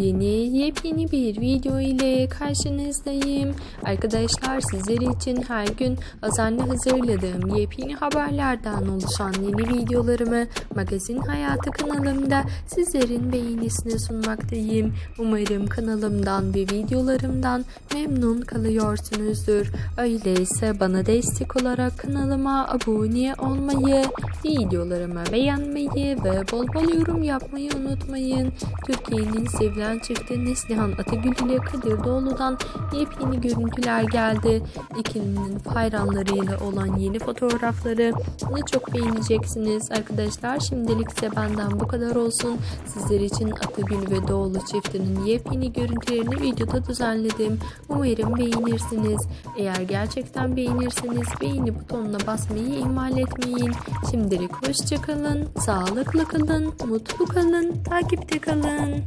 Yeni yepyeni bir video ile karşınızdayım. Arkadaşlar sizler için her gün özenle hazırladığım yepyeni haberlerden oluşan yeni videolarımı Magazin Hayatı kanalımda sizlerin beğenisine sunmaktayım. Umarım kanalımdan ve videolarımdan memnun kalıyorsunuzdur. Öyleyse bana destek olarak kanalıma abone olmayı, videolarımı beğenmeyi ve bol bol yorum yapmayı unutmayın. Türkiye'nin sevilen çifti Neslihan Atagül ile Kadir Doğulu'dan yepyeni görüntüler geldi. İkilinin hayranlarıyla olan yeni fotoğrafları ne çok beğeneceksiniz arkadaşlar. Şimdilik ise benden bu kadar olsun. Sizler için Atagül ve Doğulu çiftinin yepyeni görüntülerini videoda düzenledim. Umarım beğenirsiniz. Eğer gerçekten beğenirseniz beğeni butonuna basmayı ihmal etmeyin. Şimdilik hoşçakalın, sağlıklı kalın, mutlu kalın, takipte kalın.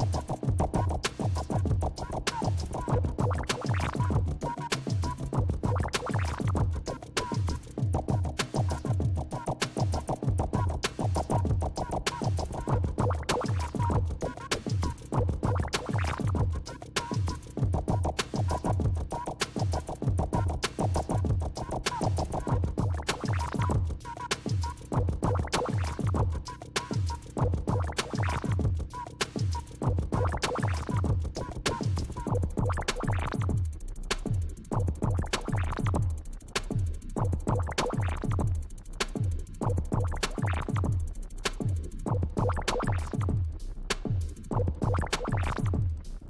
Bye.